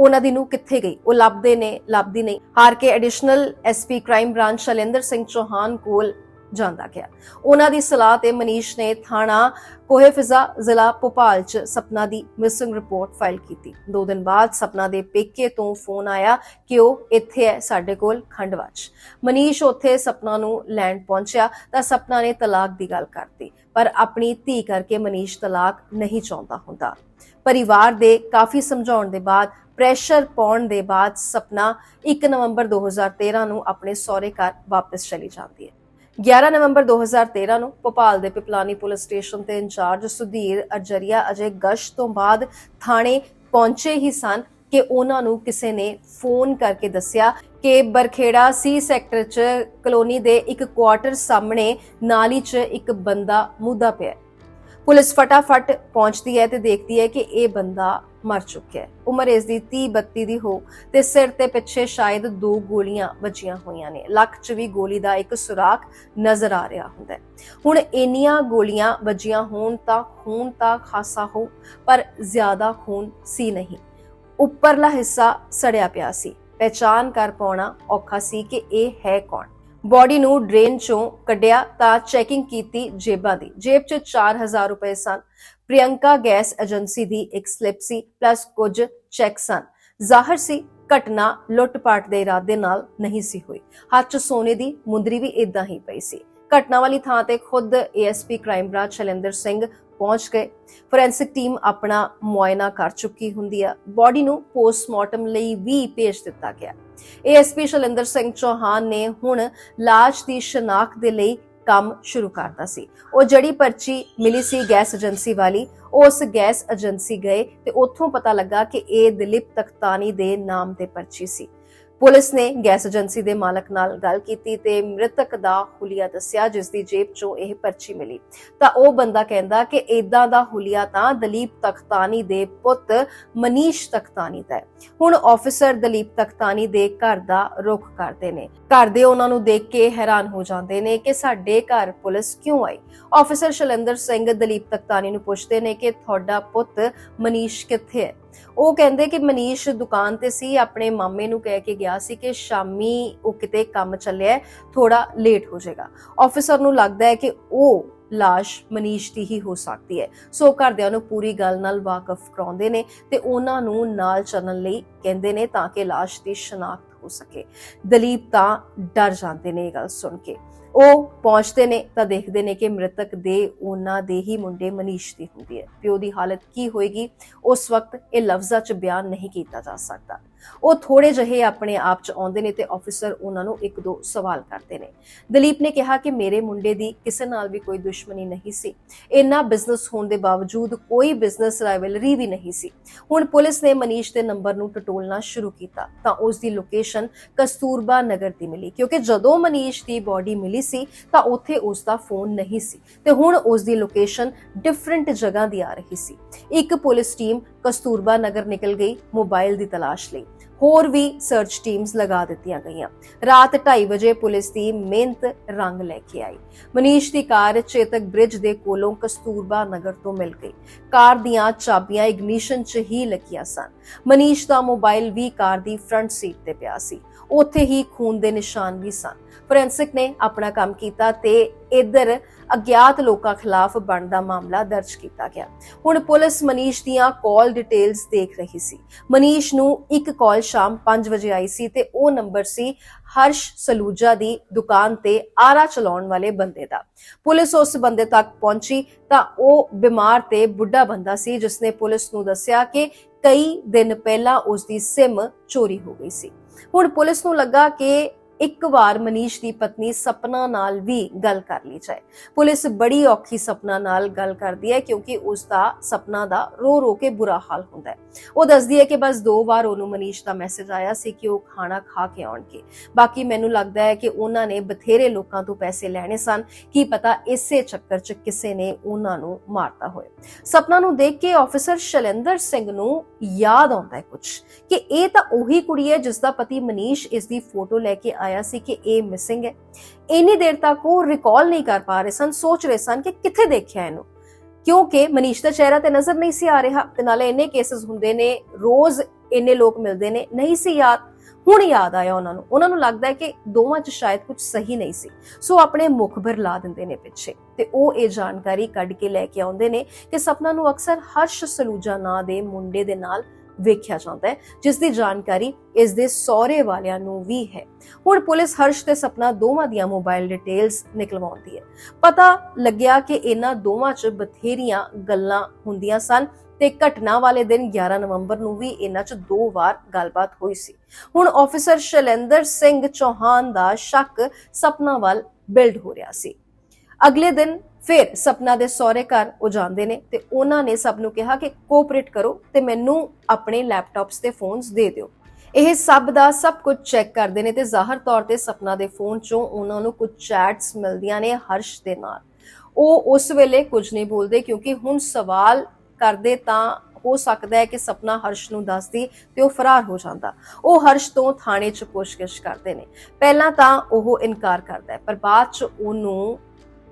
ਉਹਨਾਂ ਦੀ ਨੂੰ ਕਿੱਥੇ ਗਈ? ਉਹ ਲੱਭਦੇ ਨੇ, ਲੱਭਦੀ ਨਹੀਂ। ਹਾਰ ਕੇ additional SP crime branch Shailendra Singh Chauhan ਕੋਲ ਜਾਂਦਾ ਗਿਆ। ਉਹਨਾਂ ਦੀ ਸਲਾਹ ਤੇ ਮਨੀਸ਼ ਨੇ ਥਾਣਾ ਕੋਹੇ ਫਿਜ਼ਾ ਜ਼ਿਲ੍ਹਾ ਭੋਪਾਲ ਚ ਸਪਨਾ ਦੀ ਮਿਸਿੰਗ ਰਿਪੋਰਟ ਫਾਈਲ ਕੀਤੀ। ਦੋ ਦਿਨ ਬਾਅਦ ਸਪਨਾ ਦੇ ਪੇਕੇ ਤੋਂ ਫੋਨ ਆਇਆ ਕਿ ਉਹ ਇੱਥੇ ਹੈ ਸਾਡੇ ਕੋਲ ਖੰਡਵਾ 'ਚ। ਮਨੀਸ਼ ਉੱਥੇ ਸਪਨਾ ਨੂੰ ਲੈਣ ਪਹੁੰਚਿਆ ਤਾਂ ਸਪਨਾ ਨੇ ਤਲਾਕ ਦੀ ਗੱਲ ਕਰਤੀ, ਪਰ ਆਪਣੀ ਧੀ ਕਰਕੇ ਮਨੀਸ਼ ਤਲਾਕ ਨਹੀਂ ਚਾਹੁੰਦਾ ਹੁੰਦਾ। ਪਰਿਵਾਰ ਦੇ ਕਾਫੀ ਸਮਝਾਉਣ ਦੇ ਬਾਅਦ ਪ੍ਰੈਸ਼ਰ ਪਾਉਣ ਦੇ ਬਾਅਦ ਸਪਨਾ 1 ਨਵੰਬਰ 2013 ਨੂੰ ਆਪਣੇ ਸਹੁਰੇ ਘਰ ਵਾਪਸ ਚਲੀ ਜਾਂਦੀ ਹੈ। 11 ਨਵੰਬਰ 2013 ਨੂੰ ਭੋਪਾਲ ਦੇ ਪਿਪਲਾਨੀ ਪੁਲਿਸ ਸਟੇਸ਼ਨ ਤੇ ਇੰਚਾਰਜ ਸੁਧੀਰ ਅਜਰੀਆ ਅਜੇ ਗਸ਼ਤ ਤੋਂ ਬਾਅਦ ਥਾਣੇ ਪਹੁੰਚੇ ਹੀ ਸਨ ਕਿ ਉਹਨਾਂ ਨੂੰ ਕਿਸੇ ਨੇ ਫੋਨ ਕਰਕੇ ਦੱਸਿਆ ਕਿ ਬਰਖੇੜਾ ਸੀ ਸੈਕਟਰ 'ਚ ਕਲੋਨੀ ਦੇ ਇੱਕ ਕੁਆਟਰ ਸਾਹਮਣੇ ਨਾਲੀ 'ਚ ਇੱਕ ਬੰਦਾ ਮੁੱਦਾ ਪਿਆ ਪੁਲਿਸ ਫਟਾਫਟ ਪਹੁੰਚਦੀ ਹੈ ਤੇ ਦੇਖਦੀ ਹੈ ਕਿ ਇਹ ਬੰਦਾ ਮਰ ਚੁੱਕਿਆ ਹੈ। ਉਮਰ ਇਸ ਦੀ 30 32 ਦੀ ਹੋ ਤੇ ਸਿਰ ਤੇ ਪਿੱਛੇ ਸ਼ਾਇਦ ਦੋ ਗੋਲੀਆਂ ਵੱਜੀਆਂ ਹੋਈਆਂ ਨੇ। ਲੱਕ 'ਚ ਵੀ ਗੋਲੀ ਦਾ ਇੱਕ ਸੁਰਾਖ ਨਜ਼ਰ ਆ ਰਿਹਾ ਹੁੰਦਾ ਹੈ। ਹੁਣ ਇੰਨੀਆਂ ਗੋਲੀਆਂ ਵੱਜੀਆਂ ਹੋਣ ਤਾਂ ਖੂਨ ਤਾਂ ਖਾਸਾ ਹੋ, ਪਰ ਜ਼ਿਆਦਾ ਖੂਨ ਸੀ ਨਹੀਂ। ਉੱਪਰਲਾ ਹਿੱਸਾ ਸੜਿਆ ਪਿਆ ਸੀ। ਪਹਿਚਾਨ ਕਰ ਪਾਉਣਾ ਔਖਾ ਸੀ ਕਿ ਇਹ ਹੈ ਕੌਣ? ਬਾਡੀ ਨੂੰ ਡਰੇਨ ਚੋਂ ਕੱਢਿਆ ਤਾਂ ਚੈਕਿੰਗ ਕੀਤੀ ਜੇਬਾਂ ਦੀ। ਜੇਬ 'ਚ 4000 ਰੁਪਏ ਸਨ। ਪ੍ਰਿਯੰਕਾ ਗੈਸ ਏਜੰਸੀ ਦੀ ਇੱਕ ਸਲਿੱਪ ਸੀ, ਪਲੱਸ ਕੁਝ ਚੈੱਕ ਸਨ। ਜ਼ਾਹਰ ਸੀ ਘਟਨਾ ਲੁੱਟ-ਪਾਟ ਦੇ ਇਰਾਦੇ ਨਾਲ ਨਹੀਂ ਸੀ ਹੋਈ। ਹੱਥ 'ਚ ਸੋਨੇ ਦੀ ਮੁੰਦਰੀ ਵੀ ਇਦਾਂ ਹੀ ਪਈ ਸੀ। ਘਟਨਾ ਵਾਲੀ ਥਾਂ ਤੇ ਖੁਦ ASP crime branch Shailendra Singh ਪਹੁੰਚ ਗਏ। ਫੋਰੈਂਸਿਕ ਟੀਮ ਆਪਣਾ ਮੁਆਇਨਾ ਕਰ ਚੁੱਕੀ ਹੁੰਦੀ ਆ। ਬਾਡੀ ਨੂੰ ਪੋਸਟਮਾਰਟਮ ਲਈ ਵੀ ਭੇਜ ਦਿੱਤਾ ਗਿਆ। ਏਐਸਪੀ ਸ਼ੈਲੇਂਦਰ ਸਿੰਘ ਚੌਹਾਨ ਨੇ ਹੁਣ ਲਾਸ਼ ਦੀ ਸ਼ਨਾਖਤ ਦੇ ਲਈ ਕੰਮ ਸ਼ੁਰੂ ਕਰਤਾ ਸੀ। ਉਹ ਜੜੀ ਪਰਚੀ ਮਿਲੀ ਸੀ ਗੈਸ ਏਜੰਸੀ ਵਾਲੀ। ਉਹ ਉਸ ਗੈਸ ਏਜੰਸੀ ਗਏ ਤੇ ਉੱਥੋਂ ਪਤਾ ਲੱਗਾ ਕਿ ਇਹ ਦਿਲੀਪ ਤਖਤਾਨੀ ਦੇ ਨਾਮ ਤੇ ਪਰਚੀ ਸੀ। ਪੁਲਿਸ ਨੇ ਗੈਸ ਏਜੰਸੀ ਦੇ ਮਾਲਕ ਨਾਲ ਗੱਲ ਕੀਤੀ ਤੇ ਮ੍ਰਿਤਕ ਦਾ ਹੁਲੀਆ ਦੱਸਿਆ ਜਿਸ ਦੀ ਜੇਬ ਚੋਂ ਇਹ ਪਰਚੀ ਮਿਲੀ। ਤਾਂ ਉਹ ਬੰਦਾ ਕਹਿੰਦਾ ਕਿ ਇਦਾਂ ਦਾ ਹੁਲੀਆ ਤਾਂ ਦਲੀਪ ਤਖਤਾਨੀ ਦੇ ਪੁੱਤ ਮਨੀਸ਼ ਤਖਤਾਨੀ ਦਾ ਹੁਣ ਆਫੀਸਰ ਦਲੀਪ ਤਖਤਾਨੀ ਦੇ ਘਰ ਦਾ ਰੁਖ ਕਰਦੇ ਨੇ। ਘਰ ਦੇ ਉਹਨਾਂ ਨੂੰ ਦੇਖ ਕੇ ਹੈਰਾਨ ਹੋ ਜਾਂਦੇ ਨੇ ਕਿ ਸਾਡੇ ਘਰ ਪੁਲਿਸ ਕਿਉਂ ਆਈ? ਆਫੀਸਰ ਸ਼ੈਲੰਦਰ ਸਿੰਘ ਦਲੀਪ ਤਖਤਾਨੀ ਨੂੰ ਪੁੱਛਦੇ ਨੇ ਕਿ ਤੁਹਾਡਾ ਪੁੱਤ ਮਨੀਸ਼ ਕਿੱਥੇ ਹੈ? ਉਹ ਕਹਿੰਦੇ ਕਿ ਮਨੀਸ਼ ਦੁਕਾਨ ਤੇ ਸੀ, ਆਪਣੇ ਮਾਮੇ ਨੂੰ ਕਹਿ ਕੇ ਗਿਆ ਸੀ ਕਿ ਸ਼ਾਮੀ ਉਹ ਕਿਤੇ ਕੰਮ ਚੱਲਿਆ ਥੋੜਾ ਲੇਟ ਹੋ ਜਾਏਗਾ। ਆਫੀਸਰ ਨੂੰ ਲੱਗਦਾ ਹੈ ਕਿ ਉਹ ਲਾਸ਼ ਮਨੀਸ਼ ਦੀ ਹੀ ਹੋ ਸਕਦੀ ਹੈ। ਸੋ ਘਰਦਿਆਂ ਨੂੰ ਪੂਰੀ ਗੱਲ ਨਾਲ ਵਾਕਿਫ ਕਰਾਉਂਦੇ ਨੇ ਤੇ ਉਹਨਾਂ ਨੂੰ ਨਾਲ ਚੱਲਣ ਲਈ ਕਹਿੰਦੇ ਨੇ ਤਾਂ ਕਿ ਲਾਸ਼ ਦੀ ਸ਼ਨਾਖਤ ਹੋ ਸਕੇ। ਦਲੀਪ ਤਾਂ ਡਰ ਜਾਂਦੇ ਨੇ ਇਹ ਗੱਲ ਸੁਣ ਕੇ। ਉਹ ਪਹੁੰਚਦੇ ਨੇ ਤਾਂ ਦੇਖਦੇ ਨੇ ਕਿ ਮ੍ਰਿਤਕ ਦੇ ਉਹਨਾਂ ਦੇ ਹੀ ਮੁੰਡੇ ਮਨੀਸ਼ ਦੀ ਹੁੰਦੀ ਹੈ। ਪਿਓ ਦੀ ਹਾਲਤ ਕੀ ਹੋਏਗੀ, ਉਸ ਵਕਤ ਇਹ ਲਫ਼ਜ਼ਾਂ 'ਚ ਬਿਆਨ ਨਹੀਂ ਕੀਤਾ ਜਾ ਸਕਦਾ। ਉਹ ਥੋੜੇ ਜਿਹੇ ਆਪਣੇ ਆਪ 'ਚ ਆਉਂਦੇ ਨੇ ਤੇ ਆਫੀਸਰ ਉਹਨਾਂ ਨੂੰ ਇੱਕ ਦੋ ਸਵਾਲ ਕਰਦੇ ਨੇ। ਦਲੀਪ ਨੇ ਕਿਹਾ ਕਿ ਮੇਰੇ ਮੁੰਡੇ ਦੀ ਕਿਸੇ ਨਾਲ ਵੀ ਕੋਈ ਦੁਸ਼ਮਣੀ ਨਹੀਂ ਸੀ। ਇੰਨਾ ਬਿਜ਼ਨਸ ਹੋਣ ਦੇ ਬਾਵਜੂਦ ਕੋਈ ਬਿਜ਼ਨਸ ਰਾਈਵਲਰੀ ਵੀ ਨਹੀਂ ਸੀ। ਹੁਣ ਪੁਲਿਸ ਨੇ ਮਨੀਸ਼ ਦੇ ਨੰਬਰ ਨੂੰ ਟਟੋਲਣਾ ਸ਼ੁਰੂ ਕੀਤਾ ਤਾਂ ਉਸ ਦੀ ਲੋਕੇਸ਼ਨ ਕਸਤੂਰਬਾ ਨਗਰ ਦੀ ਮਿਲੀ ਕਿਉਂਕਿ ਜਦੋਂ ਮਨੀਸ਼ ਦੀ ਬਾਡੀ ਮਿਲੀ ਸੀ ਤਾਂ ਉੱਥੇ ਉਸ ਦਾ ਫੋਨ ਨਹੀਂ ਸੀ ਤੇ ਹੁਣ ਉਸ ਦੀ ਲੋਕੇਸ਼ਨ ਡਿਫਰੈਂਟ ਜਗ੍ਹਾ ਦੀ ਆ ਰਹੀ ਸੀ। ਇੱਕ ਪੁਲਿਸ ਟੀਮ ਕਸਤੂਰਬਾ ਨਗਰ ਨਿਕਲ ਗਈ ਮੋਬਾਈਲ ਦੀ ਤਲਾਸ਼ ਲਈ। ਹੋਰ ਵੀ ਸਰਚ ਟੀਮਸ ਲਗਾ ਦਿੱਤੀਆਂ ਗਈਆਂ। ਰਾਤ 2:30 ਵਜੇ ਪੁਲਿਸ ਦੀ ਮਿਹਨਤ ਰੰਗ ਲੈ ਕੇ ਆਈ। ਮਨੀਸ਼ ਦੀ ਕਾਰ ਚੇਤਕ ਬ੍ਰਿਜ ਦੇ ਕੋਲੋਂ ਕਸਤੂਰਬਾ ਨਗਰ ਤੋਂ ਮਿਲ ਗਈ। ਕਾਰ ਦੀਆਂ ਚਾਬੀਆਂ ਇਗਨੀਸ਼ਨ 'ਚ ਹੀ ਲੱਗੀਆਂ ਸਨ। ਮਨੀਸ਼ ਦਾ ਮੋਬਾਈਲ ਵੀ ਕਾਰ ਦੀ ਫਰੰਟ ਸੀਟ ਤੇ ਪਿਆ ਸੀ। ਉੱਥੇ ਹੀ ਖੂਨ ਦੇ ਨਿਸ਼ਾਨ ਵੀ ਸਨ। ਫੋਰੈਂਸਿਕ ਨੇ ਆਪਣਾ ਕੰਮ ਕੀਤਾ ਤੇ ਇਧਰ ਅਗਿਆਤ ਲੋਕਾਂ ਖਿਲਾਫ ਬਣਦਾ ਮਾਮਲਾ ਦਰਜ ਕੀਤਾ ਗਿਆ। ਹੁਣ ਪੁਲਿਸ ਮਨੀਸ਼ ਦੀਆਂ ਕਾਲ ਡਿਟੇਲਸ ਦੇਖ ਰਹੀ ਸੀ। ਮਨੀਸ਼ ਨੂੰ ਇੱਕ ਕਾਲ ਸ਼ਾਮ 5 ਵਜੇ ਆਈ ਸੀ ਤੇ ਉਹ ਨੰਬਰ ਸੀ ਹਰਸ਼ ਸਲੂਜਾ ਦੀ ਦੁਕਾਨ ਤੇ ਆਰਾ ਚਲਾਉਣ ਵਾਲੇ ਬੰਦੇ ਦਾ। ਪੁਲਿਸ ਉਸ ਬੰਦੇ ਤੱਕ ਪਹੁੰਚੀ ਤਾਂ ਉਹ ਬਿਮਾਰ ਤੇ ਬੁੱਢਾ ਬੰਦਾ ਸੀ ਜਿਸਨੇ ਪੁਲਿਸ ਨੂੰ ਦੱਸਿਆ ਕਿ ਕਈ ਦਿਨ ਪਹਿਲਾਂ ਉਸ ਦੀ ਸਿਮ ਚੋਰੀ ਹੋ ਗਈ ਸੀ। ਹੁਣ ਪੁਲਿਸ ਨੂੰ ਲੱਗਾ ਕਿ ਇੱਕ ਵਾਰ ਮਨੀਸ਼ ਦੀ ਪਤਨੀ ਸਪਨਾ ਨਾਲ ਵੀ ਗੱਲ ਕਰ ਲਈ ਜਾਏ। ਪੁਲਿਸ ਬੜੀ ਔਖੀ ਸਪਨਾ ਨਾਲ ਗੱਲ ਕਰਦੀ ਹੈ ਕਿਉਂਕਿ ਉਸ ਦਾ, ਸਪਨਾ ਦਾ ਰੋ ਰੋ ਕੇ ਬੁਰਾ ਹਾਲ ਹੁੰਦਾ ਹੈ। ਉਹ ਦੱਸਦੀ ਹੈ ਕਿ ਬਸ ਦੋ ਵਾਰ ਉਹਨੂੰ ਮਨੀਸ਼ ਦਾ ਮੈਸੇਜ ਆਇਆ ਸੀ ਕਿ ਉਹ ਖਾਣਾ ਖਾ ਕੇ ਆਉਣਗੇ। ਬਾਕੀ ਮੈਨੂੰ ਲੱਗਦਾ ਹੈ ਕਿ ਉਹਨਾਂ ਨੇ ਬਥੇਰੇ ਲੋਕਾਂ ਤੋਂ ਪੈਸੇ ਲੈਣੇ ਸਨ। ਕੀ ਪਤਾ ਇਸੇ ਚੱਕਰ 'ਚ ਕਿਸੇ ਨੇ ਉਹਨਾਂ ਨੂੰ ਮਾਰਤਾ ਹੋਵੇ। ਸਪਨਾ ਨੂੰ ਦੇਖ ਕੇ ਆਫੀਸਰ ਸ਼ੈਲੰਦਰ ਸਿੰਘ ਨੂੰ ਯਾਦ ਆਉਂਦਾ ਹੈ ਕੁਝ ਕਿ ਇਹ ਤਾਂ ਉਹੀ ਕੁੜੀ ਹੈ ਜਿਸ ਦਾ ਪਤੀ ਮਨੀਸ਼ ਇਸ ਦੀ ਫੋਟੋ ਲੈ ਕੇ ਆਇਆ ਸੀ ਕਿ ਇਹ ਮਿਸਿੰਗ ਹੈ। ਇੰਨੀ ਦੇਰ ਤੱਕ ਉਹ ਰਿਕਾਲ ਨਹੀਂ ਕਰ ਪਾ ਰਹੇ ਸਨ, ਸੋਚ ਰਹੇ ਸਨ ਕਿ ਕਿੱਥੇ ਦੇਖਿਆ ਇਹਨੂੰ। ਕਿਉਂਕਿ ਮਨੀਸ਼ ਦਾ ਚਿਹਰਾ ਤੇ ਨਜ਼ਰ ਨਹੀਂ ਸੀ ਆ ਰਿਹਾ ਤੇ ਨਾਲੇ ਇੰਨੇ ਕੇਸਸ ਹੁੰਦੇ ਨੇ, ਰੋਜ਼ ਇੰਨੇ ਲੋਕ ਮਿਲਦੇ ਨੇ, ਨਹੀਂ ਸੀ ਯਾਦ। ਹੁਣ ਯਾਦ ਆਇਆ ਉਹਨਾਂ ਨੂੰ। ਉਹਨਾਂ ਨੂੰ ਲੱਗਦਾ ਹੈ ਕਿ ਦੋਵਾਂ 'ਚ ਸ਼ਾਇਦ ਕੁਝ ਸਹੀ ਨਹੀਂ ਸੀ। ਸੋ ਆਪਣੇ ਮੁਖਬਰ ਲਾ ਦਿੰਦੇ ਨੇ ਪਿੱਛੇ। ਤੇ ਉਹ ਇਹ ਜਾਣਕਾਰੀ ਕੱਢ ਕੇ ਲੈ ਕੇ ਆਉਂਦੇ ਨੇ ਕਿ ਸਪਨਾ ਨੂੰ ਅਕਸਰ ਹਰਸ਼ ਸਲੂਜਾ ਨਾਂ ਦੇ ਮੁੰਡੇ ਦੇ ਨਾਲ ਵੇਖਿਆ ਜਾਂਦਾ ਹੈ ਜਿਸ ਦੀ ਜਾਣਕਾਰੀ ਇਸ ਦੇ ਸਹੁਰੇ ਵਾਲਿਆਂ ਨੂੰ ਵੀ ਹੈ। ਹੁਣ ਪੁਲਿਸ ਹਰਸ਼ ਤੇ ਸਪਨਾ ਦੋਵਾਂ ਦੀਆਂ ਮੋਬਾਈਲ ਡਿਟੇਲਸ ਨਿਕਲਵਾਉਂਦੀ ਹੈ। ਪਤਾ ਲੱਗਿਆ ਕਿ ਇਹਨਾਂ ਦੋਵਾਂ 'ਚ ਬਥੇਰੀਆਂ ਗੱਲਾਂ ਹੁੰਦੀਆਂ ਸਨ ਤੇ ਘਟਨਾ ਵਾਲੇ ਦਿਨ 11 ਨਵੰਬਰ ਨੂੰ ਵੀ ਇਹਨਾਂ 'ਚ ਦੋ ਵਾਰ ਗੱਲਬਾਤ ਹੋਈ ਸੀ। ਹੁਣ ਆਫੀਸਰ ਸ਼ੈਲੰਦਰ ਸਿੰਘ ਚੌਹਾਨ ਦਾ ਸ਼ੱਕ ਸਪਨਾ ਵੱਲ ਬਿਲਡ ਹੋ ਰਿਹਾ ਸੀ। ਅਗਲੇ ਦਿਨ ਫਿਰ ਸਪਨਾ ਦੇ ਸਹੁਰੇ ਘਰ ਉਹ ਜਾਂਦੇ ਨੇ ਤੇ ਉਹਨਾਂ ਨੇ ਸਭ ਨੂੰ ਕਿਹਾ ਕਿ ਕੋਆਪਰੇਟ ਕਰੋ ਤੇ ਮੈਨੂੰ ਆਪਣੇ ਲੈਪਟਾਪਸ ਤੇ ਫੋਨਸ ਦੇ ਦਿਓ। ਇਹ ਸਭ ਦਾ ਸਭ ਕੁਝ ਚੈੱਕ ਕਰਦੇ ਨੇ ਤੇ ਜ਼ਾਹਰ ਤੌਰ ਤੇ ਸਪਨਾ ਦੇ ਫੋਨ ਚੋਂ ਉਹਨਾਂ ਨੂੰ ਕੁਝ ਚੈਟਸ ਮਿਲਦੀਆਂ ਨੇ ਹਰਸ਼ ਦੇ ਨਾਲ। ਉਹ ਉਸ ਵੇਲੇ ਕੁਝ ਨਹੀਂ ਬੋਲਦੇ ਕਿਉਂਕਿ ਹੁਣ ਸਵਾਲ ਕਰਦੇ ਤਾਂ ਹੋ ਸਕਦਾ ਹੈ ਕਿ ਸਪਨਾ ਹਰਸ਼ ਨੂੰ ਦੱਸਦੀ ਤੇ ਉਹ ਫਰਾਰ ਹੋ ਜਾਂਦਾ। ਉਹ ਹਰਸ਼ ਤੋਂ ਥਾਣੇ 'ਚ ਪੁੱਛਗਿੱਛ ਕਰਦੇ ਨੇ। ਪਹਿਲਾਂ ਤਾਂ ਉਹ ਇਨਕਾਰ ਕਰਦਾ ਹੈ ਪਰ ਬਾਅਦ 'ਚ ਉਹਨੂੰ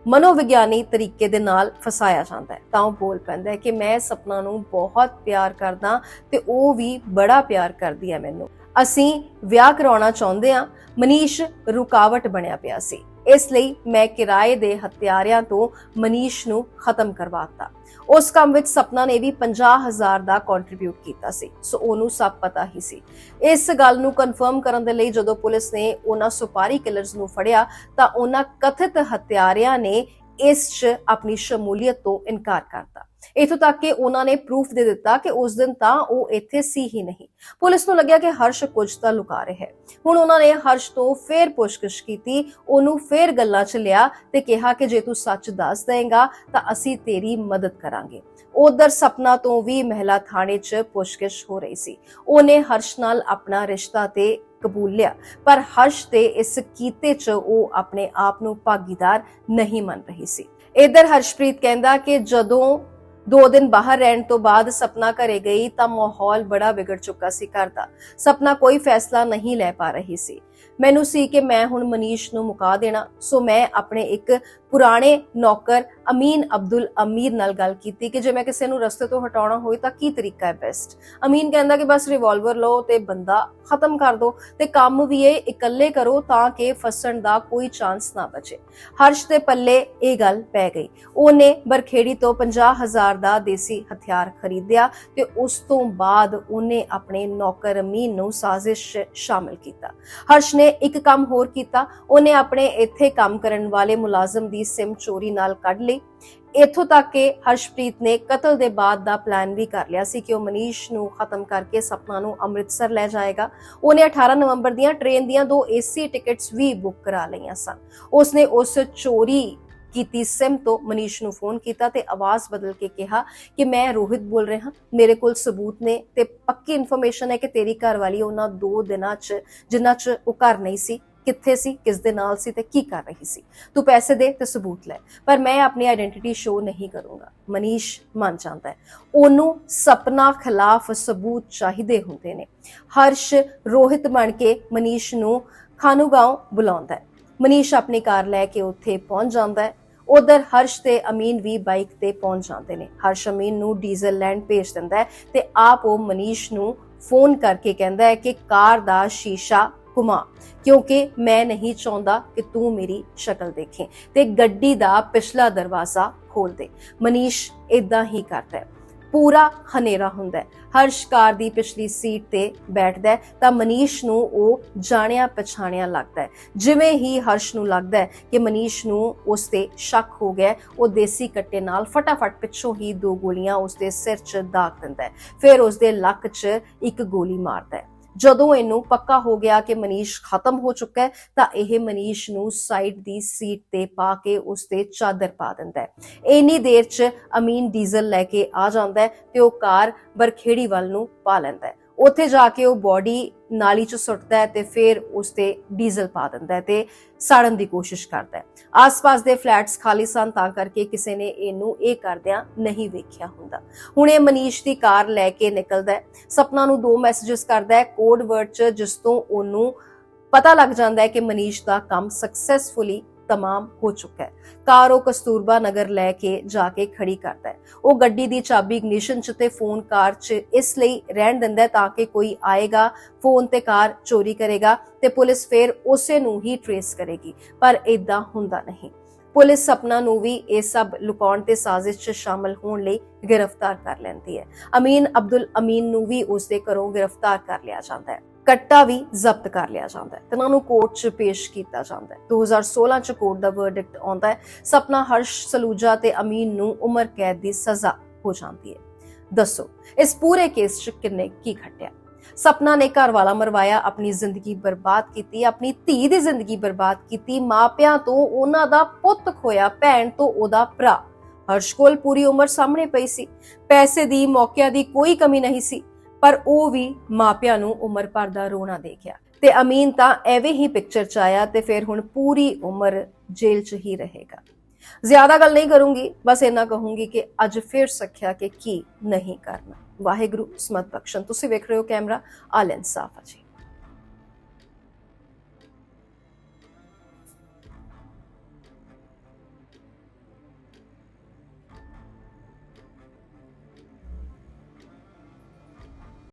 ਮਨੋਵਿਗਿਆਨੀ ਤਰੀਕੇ ਦੇ ਨਾਲ ਫਸਾਇਆ ਜਾਂਦਾ ਹੈ। ਤਾਂ ਉਹ ਬੋਲ ਪੈਂਦਾ ਹੈ ਕਿ ਮੈਂ ਸਪਨਾ ਨੂੰ ਬਹੁਤ ਪਿਆਰ ਕਰਦਾ ਤੇ ਉਹ ਵੀ ਬੜਾ ਪਿਆਰ ਕਰਦੀ ਹੈ ਮੈਨੂੰ। ਅਸੀਂ ਵਿਆਹ ਕਰਾਉਣਾ ਚਾਹੁੰਦੇ ਹਾਂ। ਮਨੀਸ਼ ਰੁਕਾਵਟ ਬਣਿਆ ਪਿਆ ਸੀ। ਇਸ ਲਈ ਮੈਂ ਕਿਰਾਏ ਦੇ ਹਥਿਆਰਿਆਂ ਤੋਂ ਮਨੀਸ਼ ਨੂੰ ਖਤਮ ਕਰਵਾਤਾ ਉਸ ਕੰਮ ਵਿੱਚ ਸਪਨਾ ਨੇ ਵੀ 50000 ਦਾ ਕੰਟਰੀਬਿਊਟ ਕੀਤਾ ਸੀ। ਸੋ ਉਹਨੂੰ ਸਭ ਪਤਾ ਹੀ ਸੀ। ਇਸ ਗੱਲ ਨੂੰ ਕਨਫਰਮ ਕਰਨ ਦੇ ਲਈ ਜਦੋਂ ਪੁਲਿਸ ਨੇ ਉਹਨਾਂ ਸੁਪਾਰੀ ਕਿਲਰਸ ਨੂੰ ਫੜਿਆ ਤਾਂ ਉਹਨਾਂ ਕਥਿਤ ਹਥਿਆਰਿਆਂ ਨੇ ਇਸ 'ਚ ਆਪਣੀ ਸ਼ਮੂਲੀਅਤ ਤੋਂ ਇਨਕਾਰ ਕਰਤਾ। ਇਥੋਂ ਤੱਕ ਕਿ ਉਹਨਾਂ ਨੇ ਪ੍ਰੂਫ ਦੇ ਦਿੱਤਾ ਕਿ ਉਸ ਦਿਨ ਤਾਂ ਉਹ ਇੱਥੇ ਸੀ ਹੀ ਨਹੀਂ। ਪੁਲਿਸ ਨੂੰ ਲੱਗਿਆ ਕਿ ਹਰਸ਼ ਕੁਝ ਤਾਂ ਲੁਕਾ ਰਿਹਾ ਹੈ। ਹੁਣ ਉਹਨਾਂ ਨੇ ਹਰਸ਼ ਤੋਂ ਫੇਰ ਪੁੱਛਗਿੱਛ ਕੀਤੀ, ਉਹਨੂੰ ਫੇਰ ਗੱਲਾਂ 'ਚ ਲਿਆ ਤੇ ਕਿਹਾ ਕਿ ਜੇ ਤੂੰ ਸੱਚ ਦੱਸ ਦੇਂਗਾ ਤਾਂ ਅਸੀਂ ਤੇਰੀ ਮਦਦ ਕਰਾਂਗੇ। ਉਧਰ ਸਪਨਾ ਤੋਂ ਵੀ ਮਹਿਲਾ ਥਾਣੇ 'ਚ ਪੁੱਛਗਿੱਛ ਹੋ ਰਹੀ ਸੀ। ਉਹਨੇ ਹਰਸ਼ ਨਾਲ ਆਪਣਾ ਰਿਸ਼ਤਾ ਤੇ ਕਬੂਲ ਪਰ ਹਰਸ਼ ਦੇ ਇਸ ਕੀਤੇ 'ਚ ਉਹ ਆਪਣੇ ਆਪ ਨੂੰ ਭਾਗੀਦਾਰ ਨਹੀਂ ਮੰਨ ਰਹੀ ਸੀ। ਇਧਰ ਹਰਸ਼ਪ੍ਰੀਤ ਕਹਿੰਦਾ ਕਿ ਜਦੋਂ ਦੋ ਦਿਨ ਬਾਹਰ ਰਹਿਣ ਤੋਂ ਬਾਅਦ ਸਪਨਾ ਘਰੇ ਗਈ ਤਾਂ ਮਾਹੌਲ ਬੜਾ ਵਿਗੜ ਚੁੱਕਾ ਸੀ ਘਰ ਦਾ। ਸਪਨਾ ਕੋਈ ਫੈਸਲਾ ਨਹੀਂ ਲੈ ਪਾ ਰਹੀ ਸੀ। ਮੈਨੂੰ ਸੀ ਕਿ ਮੈਂ ਹੁਣ ਮਨੀਸ਼ ਨੂੰ ਮੁਕਾ ਦੇਣਾ, ਸੋ ਮੈਂ ਆਪਣੇ ਇੱਕ ਪੁਰਾਣੇ ਨੌਕਰ ਅਮੀਨ ਅਬਦੁਲ ਅਮੀਰ ਨਾਲ ਗੱਲ ਕੀਤੀ ਕਿ ਜੇ ਮੈਂ ਕਿਸੇ ਨੂੰ ਰਸਤੇ ਤੋਂ ਹਟਾਉਣਾ ਹੋਵੇ ਤਾਂ ਕੀ ਤਰੀਕਾ ਹੈ ਬੈਸਟ ਅਮੀਨ ਕਹਿੰਦਾ ਕਿ ਬਸ ਰਿਵਾਲਵਰ ਲਓ ਤੇ ਬੰਦਾ ਖਤਮ ਕਰ ਦਿਓ ਤੇ ਕੰਮ ਵੀ ਇਹ ਇਕੱਲੇ ਕਰੋ ਤਾਂ ਕਿ ਫਸਣ ਦਾ ਕੋਈ ਚਾਂਸ ਨਾ ਬਚੇ। ਹਰਸ਼ ਦੇ ਪੱਲੇ ਇਹ ਗੱਲ ਪੈ ਗਈ। ਉਹਨੇ ਬਰਖੇੜੀ ਤੋਂ 50000 ਦਾ ਦੇਸੀ ਹਥਿਆਰ ਖਰੀਦਿਆ ਤੇ ਉਸ ਤੋਂ ਬਾਅਦ ਉਹਨੇ ਆਪਣੇ ਨੌਕਰ ਅਮੀਨ ਨੂੰ ਸਾਜ਼ਿਸ਼ 'ਚ ਸ਼ਾਮਿਲ ਕੀਤਾ। ਹਰਸ਼ ਨੇ ਇੱਕ ਕੰਮ ਹੋਰ ਕੀਤਾ। ਉਹਨੇ ਆਪਣੇ ਇੱਥੇ ਕੰਮ ਕਰਨ ਵਾਲੇ ਮੁਲਾਜ਼ਮ ਦੀ ਸਿਮ ਚੋਰੀ ਨਾਲ ਕੱਢ ਲਈ। ਇੱਥੋਂ ਤੱਕ ਕਿ ਹਰਸ਼ਪ੍ਰੀਤ ਨੇ ਕਤਲ ਦੇ ਬਾਅਦ ਦਾ ਪਲਾਨ ਵੀ ਕਰ ਲਿਆ ਸੀ ਕਿ ਉਹ ਮਨੀਸ਼ ਨੂੰ ਖਤਮ ਕਰਕੇ ਸਪਨਾ ਨੂੰ ਅੰਮ੍ਰਿਤਸਰ ਲੈ ਜਾਏਗਾ। ਉਹਨੇ 18 ਨਵੰਬਰ ਦੀਆਂ ਟ੍ਰੇਨ ਦੀਆਂ ਦੋ ਏਸੀ ਟਿਕਟਸ ਵੀ ਬੁੱਕ ਕਰਾ ਲਈਆਂ ਸਨ। ਉਸਨੇ ਉਸ ਚੋਰੀ ਕੀਤੀ ਸਿਮ ਤੋਂ ਮਨੀਸ਼ ਨੂੰ ਫੋਨ ਕੀਤਾ ਤੇ ਆਵਾਜ਼ ਬਦਲ ਕੇ ਕਿਹਾ ਕਿ ਮੈਂ ਰੋਹਿਤ ਬੋਲ ਰਿਹਾ। ਮੇਰੇ ਕੋਲ ਸਬੂਤ ਨੇ ਤੇ ਪੱਕੀ ਇਨਫੋਰਮੇਸ਼ਨ ਹੈ ਕਿ ਤੇਰੀ ਘਰ ਵਾਲੀ ਉਹਨਾਂ ਦੋ ਦਿਨਾਂ 'ਚ, ਜਿਨ੍ਹਾਂ 'ਚ ਉਹ ਘਰ ਨਹੀਂ ਸੀ। ਕਿੱਥੇ ਸੀ, ਕਿਸ ਦੇ ਨਾਲ ਸੀ ਤੇ ਕੀ ਕਰ ਰਹੀ ਸੀ। ਤੂੰ ਪੈਸੇ ਦੇ ਤੇ ਸਬੂਤ ਲੈ, ਪਰ ਮੈਂ ਆਪਣੀ ਆਇਡੈਂਟੀਟੀ ਸ਼ੋ ਨਹੀਂ ਕਰੂੰਗਾ। ਮਨੀਸ਼ ਮੰਨ ਜਾਂਦਾ ਹੈ। ਉਹਨੂੰ ਸਪਨਾ ਖਿਲਾਫ ਸਬੂਤ ਚਾਹੀਦੇ ਹੁੰਦੇ ਨੇ। ਹਰਸ਼ ਰੋਹਿਤ ਬਣ ਕੇ ਮਨੀਸ਼ ਨੂੰ ਖਾਨੂਗਾਂਵ ਬੁਲਾਉਂਦਾ ਹੈ। ਮਨੀਸ਼ ਆਪਣੀ ਕਾਰ ਲੈ ਕੇ ਉੱਥੇ ਪਹੁੰਚ ਜਾਂਦਾ ਹੈ। ਉਧਰ ਹਰਸ਼ ਤੇ ਅਮੀਨ ਵੀ ਬਾਈਕ ਤੇ ਪਹੁੰਚ ਜਾਂਦੇ ਨੇ। ਹਰਸ਼ ਅਮੀਨ ਨੂੰ ਡੀਜ਼ਲ ਲੈਂਡ ਭੇਜ ਦਿੰਦਾ ਹੈ ਤੇ ਆਪ ਉਹ ਮਨੀਸ਼ ਨੂੰ ਫੋਨ ਕਰਕੇ ਕਹਿੰਦਾ ਹੈ ਕਿ ਕਾਰ ਦਾ ਸ਼ੀਸ਼ਾ ਘੁਮਾ, ਕਿਉਂਕਿ ਮੈਂ ਨਹੀਂ ਚਾਹੁੰਦਾ ਕਿ ਤੂੰ ਮੇਰੀ ਸ਼ਕਲ ਦੇਖੇ ਤੇ ਗੱਡੀ ਦਾ ਪਿਛਲਾ ਦਰਵਾਜ਼ਾ ਖੋਲ ਦੇ। ਮਨੀਸ਼ ਇਦਾਂ ਹੀ ਕਰਦਾ ਹੈ। ਪੂਰਾ ਹਨੇਰਾ ਹੁੰਦਾ ਹੈ। ਹਰਸ਼ ਕਾਰ ਦੀ ਪਿਛਲੀ ਸੀਟ ਤੇ ਬੈਠਦਾ ਹੈ ਤਾਂ ਮਨੀਸ਼ ਨੂੰ ਉਹ ਜਾਣਿਆ ਪਛਾਣਿਆ ਲੱਗਦਾ ਹੈ। ਜਿਵੇਂ ਹੀ ਹਰਸ਼ ਨੂੰ ਲੱਗਦਾ ਹੈ ਕਿ ਮਨੀਸ਼ ਨੂੰ ਉਸ ਤੇ ਸ਼ੱਕ ਹੋ ਗਿਆ ਉਹ ਦੇਸੀ ਕੱਟੇ ਨਾਲ ਫਟਾਫਟ ਪਿੱਛੋਂ ਹੀ ਦੋ ਗੋਲੀਆਂ ਉਸ ਦੇ ਸਿਰ 'ਚ ਦਾਗ ਦਿੰਦਾ ਹੈ। ਫਿਰ ਉਸ ਦੇ ਲੱਕ 'ਚ ਇੱਕ ਗੋਲੀ ਮਾਰਦਾ ਹੈ। ਜਦੋਂ ਇਹਨੂੰ ਪੱਕਾ ਹੋ ਗਿਆ ਕਿ ਮਨੀਸ਼ ਖਤਮ ਹੋ ਚੁੱਕਾ ਹੈ, ਤਾਂ ਇਹ ਮਨੀਸ਼ ਨੂੰ ਸਾਈਡ ਦੀ ਸੀਟ ਤੇ ਪਾ ਕੇ ਉਸ ਤੇ ਚਾਦਰ ਪਾ ਦਿੰਦਾ ਹੈ। ਇੰਨੀ ਦੇਰ 'ਚ ਅਮੀਨ ਡੀਜ਼ਲ ਲੈ ਕੇ ਆ ਜਾਂਦਾ ਹੈ ਤੇ ਉਹ ਕਾਰ ਬਰਖੇੜੀ ਵੱਲ ਨੂੰ ਪਾ ਲੈਂਦਾ ਹੈ। ਉੱਥੇ ਜਾ ਕੇ ਉਹ ਬੋਡੀ ਨਾਲੀ 'ਚ ਸੁੱਟਦਾ ਹੈ ਤੇ ਫਿਰ ਉਸ ਤੇ ਡੀਜ਼ਲ ਪਾ ਦਿੰਦਾ ਹੈ ਤੇ ਸਾੜਨ ਦੀ ਕੋਸ਼ਿਸ਼ ਕਰਦਾ ਹੈ। ਆਸ-ਪਾਸ ਦੇ ਫਲੈਟਸ ਖਾਲੀ ਸਨ, ਤਾਂ ਕਰਕੇ ਕਿਸੇ ਨੇ ਇਹਨੂੰ ਇਹ ਕਰਦਿਆਂ ਨਹੀਂ ਵੇਖਿਆ ਹੁੰਦਾ। ਹੁਣ ਇਹ ਮਨੀਸ਼ ਦੀ ਕਾਰ ਲੈ ਕੇ ਨਿਕਲਦਾ ਹੈ। ਸਪਨਾ ਨੂੰ ਦੋ ਮੈਸੇजेस ਕਰਦਾ ਹੈ ਕੋਡ ਵਰਡ 'ਚ, ਜਿਸ ਤੋਂ ਉਹਨੂੰ ਪਤਾ ਲੱਗ ਜਾਂਦਾ ਹੈ ਕਿ ਮਨੀਸ਼ ਦਾ ਕੰਮ ਸਕਸੈਸਫੁਲੀ ਤਮਾਮ ਹੋ ਚੁੱਕਾ ਹੈ ਕਾਰ ਉਹ ਕਸਤੂਰਬਾ ਨਗਰ ਲੈ ਕੇ ਜਾ ਕੇ ਖੜੀ ਕਰਦਾ ਹੈ ਉਹ ਗੱਡੀ ਦੀ ਚਾਬੀ ਇਗਨੀਸ਼ਨ 'ਚ ਤੇ ਫੋਨ ਕਾਰ 'ਚ ਇਸ ਲਈ ਰਹਿਣ ਦਿੰਦਾ ਹੈ ਤਾਂ ਕਿ ਕੋਈ ਆਏਗਾ ਫੋਨ ਤੇ ਕਾਰ ਚੋਰੀ ਕਰੇਗਾ ਤੇ ਪੁਲਿਸ ਫੇਰ ਉਸੇ ਨੂੰ ਹੀ ਟਰੇਸ ਕਰੇਗੀ ਪਰ ਇਦਾਂ ਹੁੰਦਾ ਨਹੀਂ ਪੁਲਿਸ ਸਪਨਾ ਨੂੰ ਵੀ ਇਹ ਸਭ ਲੁਕਾਉਣ ਤੇ ਸਾਜ਼ਿਸ਼ 'ਚ ਸ਼ਾਮਲ ਹੋਣ ਲਈ ਗ੍ਰਿਫਤਾਰ ਕਰ ਲੈਂਦੀ ਹੈ ਅਮੀਨ ਅਬਦੁਲ ਅਮੀਨ ਨੂੰ ਵੀ ਉਸ ਦੇ ਘਰੋਂ ਗ੍ਰਿਫਤਾਰ ਕਰ ਲਿਆ ਜਾਂਦਾ ਹੈ ਕੱਟਾ ਵੀ ਜ਼ਬਤ ਕਰ ਲਿਆ ਜਾਂਦਾ ਹੈ ਤੇ ਉਹਨਾਂ ਨੂੰ ਕੋਰਟ 'ਚ ਪੇਸ਼ ਕੀਤਾ ਜਾਂਦਾ ਹੈ। 2016 'ਚ ਕੋਰਟ ਦਾ ਵਰਡਿਕਟ ਆਉਂਦਾ ਹੈ। ਸਪਨਾ ਹਰਸ਼, ਸਲੂਜਾ ਤੇ ਅਮੀਨ ਨੂੰ ਉਮਰ ਕੈਦ ਦੀ ਸਜ਼ਾ ਹੋ ਜਾਂਦੀ ਹੈ। ਦੱਸੋ, ਇਸ ਪੂਰੇ ਕੇਸ 'ਚ ਕਿੰਨੇ ਕੀ ਖੱਟਿਆ ਸਪਨਾ ਨੇ ਘਰ ਵਾਲਾ ਮਰਵਾਇਆ, ਆਪਣੀ ਜ਼ਿੰਦਗੀ ਬਰਬਾਦ ਕੀਤੀ, ਆਪਣੀ ਧੀ ਦੀ ਜ਼ਿੰਦਗੀ ਬਰਬਾਦ ਕੀਤੀ, ਮਾਪਿਆਂ ਤੋਂ ਉਹਨਾਂ ਦਾ ਪੁੱਤ ਖੋਇਆ, ਭੈਣ ਤੋਂ ਉਹਦਾ ਭਰਾ। ਹਰਸ਼ ਕੋਲ ਪੂਰੀ ਉਮਰ ਸਾਹਮਣੇ ਪਈ ਸੀ। ਪੈਸੇ ਦੀ, ਮੌਕਿਆਂ ਦੀ ਕੋਈ ਕਮੀ ਨਹੀਂ ਸੀ। ਪਰ ਉਹ ਵੀ ਮਾਪਿਆਂ ਨੂੰ ਉਮਰ ਭਰ ਦਾ ਰੋਣਾ ਦੇਖਿਆ। ਤੇ ਅਮੀਨ ਤਾਂ ਐਵੇਂ ਹੀ ਪਿਕਚਰ ਚ ਆਇਆ ਤੇ ਫਿਰ ਹੁਣ ਪੂਰੀ ਉਮਰ ਜੇਲ੍ਹ 'ਚ ਹੀ ਰਹੇਗਾ। ਜ਼ਿਆਦਾ ਗੱਲ ਨਹੀਂ ਕਰੂੰਗੀ, ਬਸ ਇੰਨਾ ਕਹੂੰਗੀ ਕਿ ਅੱਜ ਫਿਰ ਸਖਿਆ ਕਿ ਕੀ ਨਹੀਂ ਕਰਨਾ। ਵਾਹਿਗੁਰੂ, ਸਮਤ ਬਖਸ਼ਣ। ਤੁਸੀਂ ਵੇਖ ਰਹੇ ਹੋ ਕੈਮਰਾ ਆਲ ਇਨਸਾਫ਼ ਆ ਜੀ।